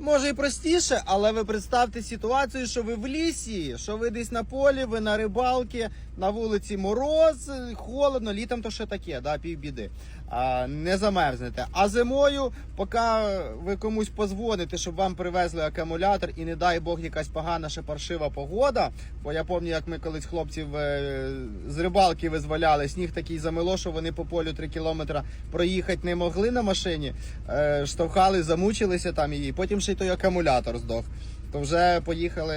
Може і простіше, але ви представте ситуацію, що ви в лісі, що ви десь на полі, ви на рибалці, на вулиці мороз, холодно, літом то ще таке, да, півбіди. А, не замерзнете. А зимою, поки ви комусь позвоните, щоб вам привезли акумулятор, і не дай Бог якась погана ще паршива погода. Бо я пам'ятаю, як ми колись хлопців е, з рибалки визволяли, сніг такий замило, що вони по полю 3 кілометри проїхати не могли на машині, е, штовхали, замучилися там і потім ще й той акумулятор здох. То вже поїхали.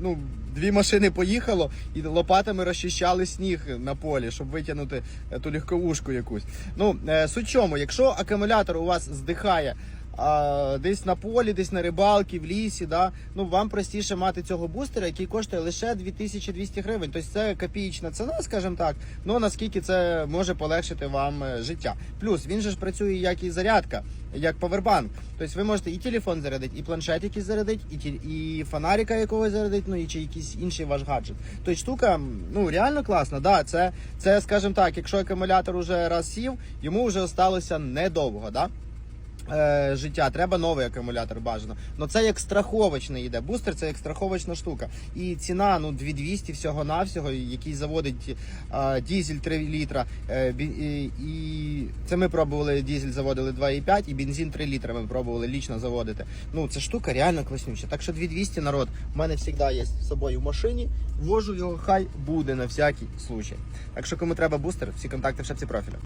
Ну, дві машини поїхало і лопатами розчищали сніг на полі, щоб витягнути е, ту легковушку якусь. Ну, е, суть чому, якщо акумулятор у вас здихає. А, десь на полі, десь на рибалці, в лісі, да, ну вам простіше мати цього бустера, який коштує лише 2200 гривень. Тобто це копієчна ціна, скажімо так. Ну наскільки це може полегшити вам е, життя. Плюс він же ж працює як і зарядка, як павербанк. Тобто ви можете і телефон зарядити, і планшет якийсь зарядити, і, і фонарика якогось зарядити, ну і чи якийсь інший ваш гаджет. Тобто штука ну реально класна. Да, це, це, скажімо так, якщо акумулятор уже раз сів, йому вже осталося недовго. Да? Е, життя, треба новий акумулятор бажано. Ну це як страховочний йде. Бустер це як страховочна штука. І ціна ну 2200 всього навсього який заводить е, дізель 3 літра. Е, і, це ми пробували дізель, заводили 2,5 і бензин 3 літра. Ми пробували лічно заводити. Ну ця штука реально класнюча. Так що 2200 народ. У мене завжди є з собою в машині. Вожу його, хай буде на всякий случай. Так що кому треба бустер, всі контакти в шапці профіля.